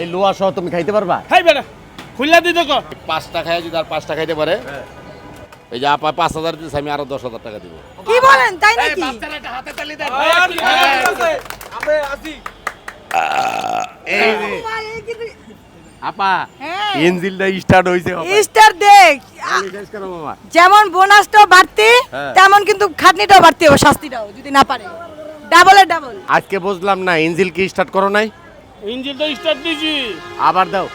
এই লোয়া সহ তুমি খাইতে পারবা? হাই বেটা খুললা দিতে কো পাঁচটা খাই যদি আর পাঁচটা খাইতে পারে এই যে আপা পাঁচ হাজার দিচ্ছে আমি আরও দশ হাজার টাকা দিব। কি বলেন তাই নাকি? আপা হ্যাঁ। ইঞ্জিনটা স্টার্ট হইছে স্টার দেখ। যেমন বোনাসটাও বাড়তি হ্যাঁ। তেমন কিন্তু খাটনিটাও বাড়তি হবে শাস্তিটাও যদি না পারে। ডাবলের ডাবল আজকে বুঝলাম না ইঞ্জিল কি স্টার্ট করো নাই? স্টার্ট আবার দাও।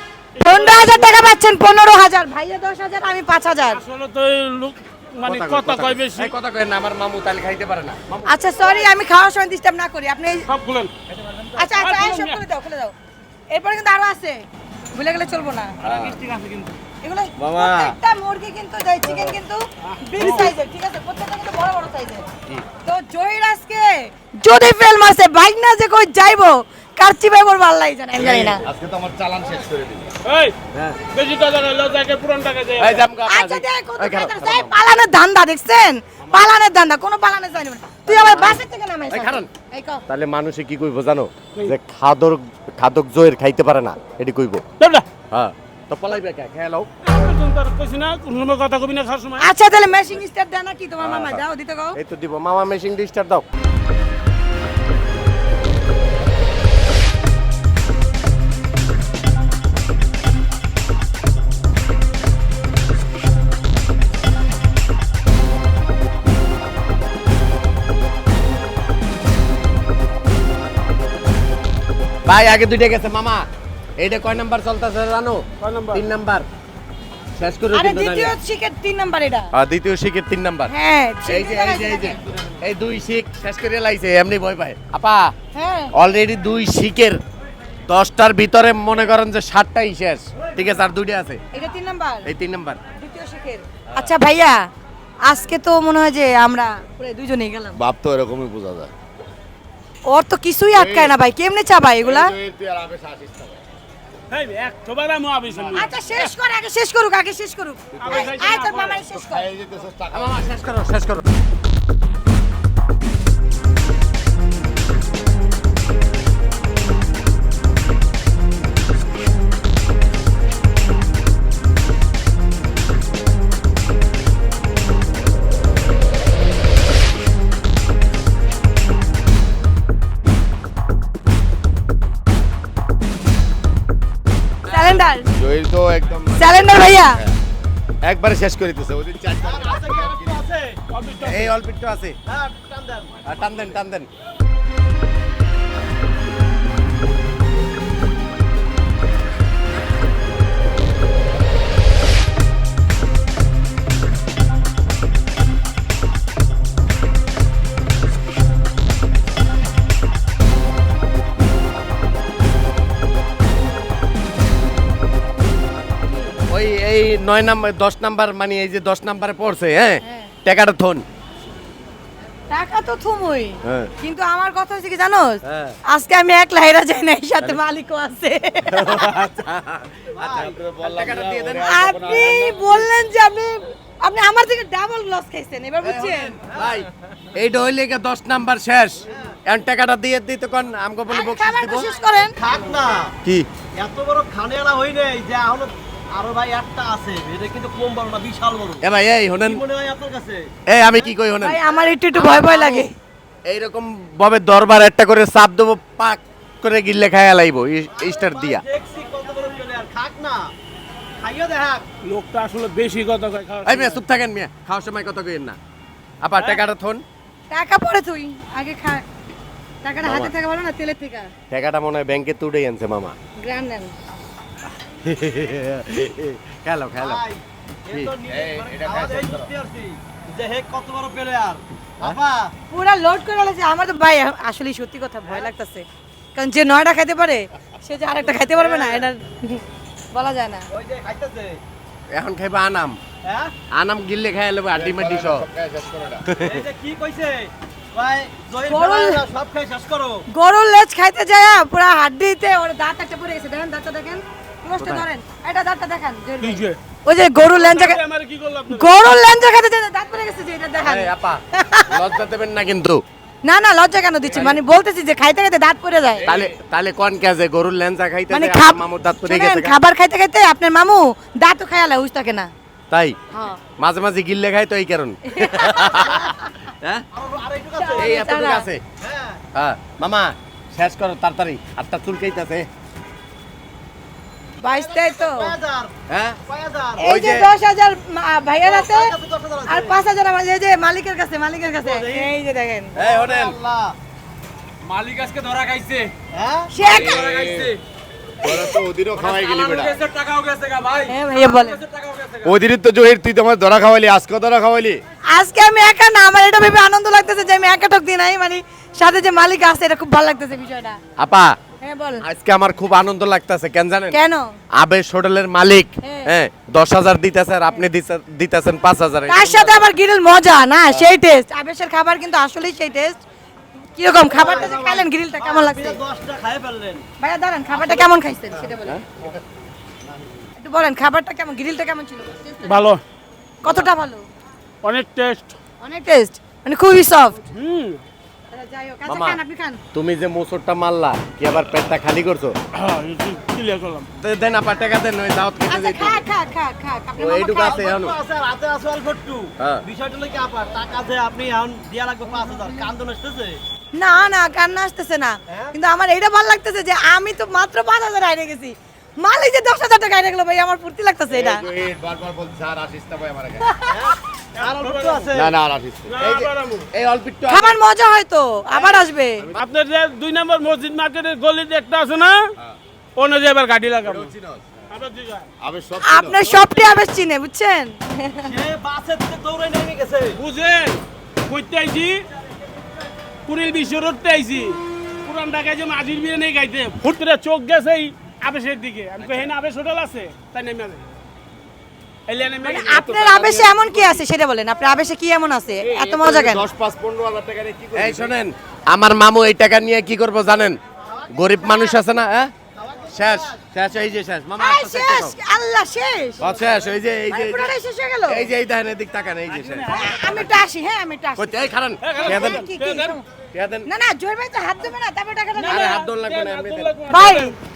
পনেরো হাজার টাকা পাচ্ছেন পনেরো হাজার। ভাইয়া দশ হাজার আমি পাঁচ হাজার। আসলে তো এই লোক মানে কথা কয় বেশি। কথা কয় না আমার মামু তাহলে খাইতে পারে না। আচ্ছা সরি আমি খাওয়ার সময় ডিস্টার্ব না করি। আপনি সব খুলেন। আচ্ছা আচ্ছা খুলে দাও খুলে দাও। এরপরে কিন্তু আরও আছে। ভুলে গেলে চলবো না। এগুলো প্রত্যেকটা মুরগি কিন্তু চিকেন কিন্তু বিগ সাইজের ঠিক আছে? প্রত্যেকটা কিন্তু বড় বড় সাইজের তো জহির আজকে যদি ফেল মাসে বাইক না যে কই যাইবো কাচ্চি ভাই বলব আল্লাহ জানে আমি জানি না। আজকে তো আমার চালান শেষ করে দিবি। এই বেশি টাকা লও পুরান টাকা দেয় এই জামকা আচ্ছা দেখ কত পালানের ধান্দা দেখছেন? পালানের দান্দা কোনো পালানে না তুই আমার বাসের থেকে নামাই। তাহলে মানুষে কি কইব জানো? যে খাদর খাদক জয়ের খাইতে পারে না এটি কইবো। হ্যাঁ। তো পলাইবে কে? খেলাও না কথা কবি না আচ্ছা তাহলে মেশিং স্টার দেয় না কি তোমার মামা দাও দিতে কও। এই তো দিব। মামা মেশিন স্টার দাও। ভাই আগে দুইটা গেছে মামা। এইটা কয় নাম্বার চলতেছে জানো? কয় নাম্বার? তিন নাম্বার। শেষ করে আরে দ্বিতীয় শিখের তিন নাম্বার এটা। আর দ্বিতীয় শিখের তিন নাম্বার। হ্যাঁ এই যে এই যে এই যে। এই দুই শিখ শেষ করে লাইছে এমনি ভয় পায়। আপা হ্যাঁ। অলরেডি দুই শিখের দশটার ভিতরে মনে করেন যে সাতটাই শেষ। ঠিক আছে আর দুইটা আছে। এটা তিন নাম্বার? এই তিন নাম্বার। দ্বিতীয় শিখের। আচ্ছা ভাইয়া আজকে তো মনে হয় যে আমরা পুরো দুজনেই গেলাম। বাপ তো এরকমই বোঝা যায়। ওর তো কিছুই আটকায় না ভাই কেমনে চাবাই এগুলা? আচ্ছা শেষ করুক আগে শেষ করুক আগে শেষ করুক। শেষ কর শেষ করো। জহির তো একদম স্যালেন্ডার ভাইয়া। একবারে শেষ করে দিতেছে ওদিন চারটা এই অল্প একটু আছে। আর টান দেন টান দেন। এই নয় নাম্বার দশ নাম্বার মানে এই যে দশ নাম্বারে পড়ছে হ্যাঁ? হ্যাঁ। টাকাটা থন। টাকা তো থুমুই। হ্যাঁ। কিন্তু আমার কথা হচ্ছে কি জানোস? হ্যাঁ। আজকে আমি এক লাইরা যাই না এই সাথে মালিকও আছে। টাকাটা দিয়ে দেন। আপনি বললেন যে আপনি আপনি আমার থেকে ডাবল লস খাইছেন এবার বুঝছেন? ভাই এইটা হইলে গিয়ে দশ নাম্বার শেষ। এখন টাকাটা দিয়ে দিতে কোন আমাকে বলে দিব। শেষ করেন। থাক না। কি? এত বড় খানেলা হই নাই যে এখনও আরও ভাই একটা আছে এটা কিন্তু কম বড় না বিশাল বড়। এ ভাই এই হোনেন মনে হয় আপনার কাছে? এই আমি কি কই হোনেন ভাই আমার একটু একটু ভয় ভয় লাগে। এইরকম ভাবে দরবার একটা করে চাপ দেবো পাক করে গিল্লে খাইয়া লাইব স্টার দিয়া। দেখছি কত বড় প্লেয়ার খাক না। খাইও দেখাক। লোকটা আসলে বেশি কথা কয় খাওয়ার এই মিয়া চুপ থাকেন মিয়া খাওয়ার সময় কইেন না। আপা টাকাটা থন। টাকা পরে তুই আগে খা টাকাটা হাতে থাকা ভালো না তেলের থেকে। টাকাটা মনে হয় ব্যাংকে তুড়েই আনছে মামা। গ্রাম নেন। খেলো খেলো। এটা খাওয়া খাই দাওয়াই করতে পারছি। যে হে কত বড় প্লেয়ার পুরা লোড করে আলাদা আমার তো ভাই আসলে সত্যি কথা ভয় লাগতেছে। কারণ যে নয়টা খাইতে পারে সে যে আরেকটা খাইতে পারবে না এটা বলা যায় না। ওই যে খাইতেছে। এখন খাইবা আনাম। হ্যাঁ? আনাম গিল্লে আড্ডি মাড্ডি কি কইছে? সব খাই শেষ করো। গরুর লেজ খাইতে যায় পুরা হাড্ডিতে ওর দাঁত একটা পড়ে গেছে। দেখেন দাঁতটা দেখেন। ক্লোজটা ধরেন। এটা দাঁতটা দেখেন? ওই যে গরুর লেঞ্জা খা- আমার কি করলাম গরুর লেঞ্জা খাইতে দাঁত পড়ে গেছে যে এটা দেখেন। আপা লজ্জা দেবেন না কিন্তু। না না লজ্জা কেন দিচ্ছি মানে বলতেছি যে খাইতে খাইতে দাঁত পড়ে যায়। তাহলে তাহলে কোন কাজে গরুর লেঞ্জা খাইতে মানে মামুর দাঁত পড়ে গেছে খাবার খাইতে খাইতে আপনার মামু দাঁতও খায়ালা হুশ থাকে না। তাই? হ্যাঁ। মাঝে মাঝে গিল্লে খাই তো এই কারণ। হ্যাঁ? আরও আরও একটু কাছে এই এতটুকু আছে। হ্যাঁ হ্যাঁ। মামা শেষ করো তাড়াতাড়ি। আটটা চুলকাইতেছে। বাইশটাই তো? হ্যাঁ? এই যে দশ হাজার ভাইয়ের আছে। আর পাঁচ হাজার এই যে মালিকের কাছে মালিকের কাছে। এই যে দেখেন। মালিক আজকে ধরা খাইছে। হ্যাঁ? ধরা হ্যাঁ খাওয়াইলি আজকে ধরা খাওয়াইলি আজকে আমি একা না আমার এটা ভেবে আনন্দ লাগতেছে যে আমি একা ঠক মানে সাথে যে মালিক আছে এটা খুব ভালো লাগতেছে বিষয়টা। আপা হ্যাঁ বল। আজকে আমার খুব আনন্দ লাগতেছে কেন জানেন? কেন? আবেশ হোটেলের মালিক হ্যাঁ। হ্যাঁ দশ হাজার দিতেছে আর আপনি দিতেছেন পাঁচ হাজার তার সাথে আবার গ্রিল মজা না? সেই টেস্ট আবেশের খাবার কিন্তু আসলেই সেই টেস্ট কীরকম? খাবারটা যে খাইলেন গ্রিলটা কেমন লাগছে? আপনি দশটা খাই ফেললেন। ভাইয়া দাঁড়ান খাবারটা কেমন খাইছেন? সেটা বলেন। একটু বলেন খাবারটা কেমন? গ্রিলটা কেমন ছিল? ভালো। কতটা ভালো? অনেক টেস্ট অনেক টেস্ট মানে খুবই সফট হুম। মামা। খান তুমি যে মোচরটা মারলা কি আবার পেটটা খালি করছ? হ্যাঁ দেন আপা টাকা দেন ওই দাওয়াত খেতে আচ্ছা যাইতে খা খা খা খা আপনার ও, মামা এইটুকু আছে এখনও। অল্প আছে আর হাতে আছে অল্প একটু। হ্যাঁ। বিষয়টা হলো কি আপা টাকা যে আপনি এখন দিয়া লাগবে পাঁচ হাজার কান্দন আসতেছে? না না কান্না আসতেছে না। কিন্তু আমার এটা ভালো লাগতেছে যে আমি তো মাত্র পাঁচ হাজার আইনে গেছি। মালিক যে দশ হাজার টাকা আইনে গেলো ভাই আমার ফুর্তি লাগতেছে এটা। বারবার বলছে আর আসিস না ভাই আমার কাছে। আর অল্প একটু না না আর আসিস না। না, এই যে- আবার আমু। এই অল্প একটু খাবার মজা হয়তো আবার আসবে। আপনার যে দুই নম্বর মসজিদ মার্কেটের গলিতে একটা আছে না? অন্য যে এবার গাড়ি লাগাবো। আবার জিগা। আবেশ সব আপনার সবটি আবেশ চিনে বুঝছেন? সে বাসের থেকে দৌড়ে নেমে গেছে। বুঝেন কইতে আইছি কুড়িল বিশ্ব রোডতে আইছি। পুরান ঢাকায় যে মাঝির বিয়ে নেই গাইতে। ফুট চোখ গেছে আবেশের দিকে। আমি কই হেন আবেশ হোটেল আছে। তাই নেমে যাবে এলিয়া নেমে মানে গেছে। আপনার আবেশে এমন কি আছে? সেটা বলেন আপনার আবেশে কি এমন আছে? এত মজা কেন? এই শোনেন আমার মামু এই টাকা নিয়ে কি করব জানেন? গরিব মানুষ আছে না হ্যাঁ? শেষ শেষ এই যে শেষ মামা আয় একটা চেষ্টা শেষ আল্লাহ শেষ। ও, শেষ ওই যে এই যে মানে শেষ হয়ে গেল? এই যে এই দেখেন এদিক তাকান এই যে শেষ। আমি একটু হ্যাঁ আমি একটু কইতে এই খারান এই খারান, টিয়া দেন? হ্যাঁ, কি কি? দেন। টিয়া দেন? না না জোর ভাই তো হাত দেবে না তারপর টাকাটা আরে হাত দোল লাগবে না এমনি দেন ভাই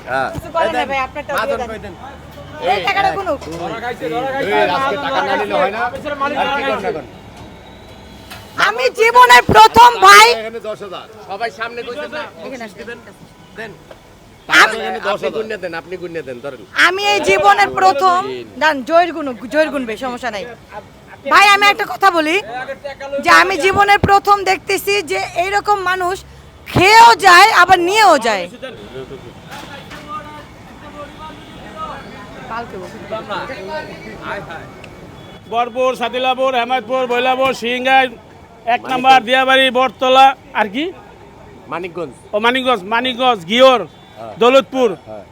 হ্যাঁ কিছু বলেন না এই দেন। ভাই, আপনারটা দেন। এই টাকাটা কোনো হয়? আমি জীবনের প্রথম ভাই সবাই সামনে দেন আমি- আপনি গুণে দেন আপনি গুণে দেন ধরেন। আমি এই জীবনের প্রথম দান জয়ের গুণ জয়ের গুণবে সমস্যা নাই। ভাই আমি একটা কথা বলি যে আমি জীবনের প্রথম দেখতেছি যে এইরকম মানুষ খেয়েও যায় আবার নিয়েও যায়। বরপুর সাতিলাপুর হেমায়তপুর বৈলাপুর সিংগাই এক নাম্বার দিয়াবাড়ি বটতলা আর কি? মানিকগঞ্জ। ও মানিকগঞ্জ মানিকগঞ্জ গিওর দৌলতপুর হ্যাঁ।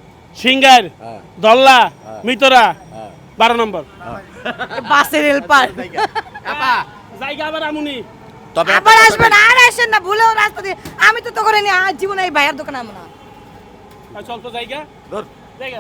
হ্যাঁ। দল্লা মিতরা হ্যাঁ। বারো নম্বর। বাসের হেল্পার। আপা জায়গা আবার আমুনি। তবে আবার আসবেন আর আসেন না ভুলেও রাস্তা দিয়ে। আমি তো তো করে নি আজ জীবনে এই ভাইয়ের দোকানে আমো না চল তো জায়গা। ধর। জায়গা।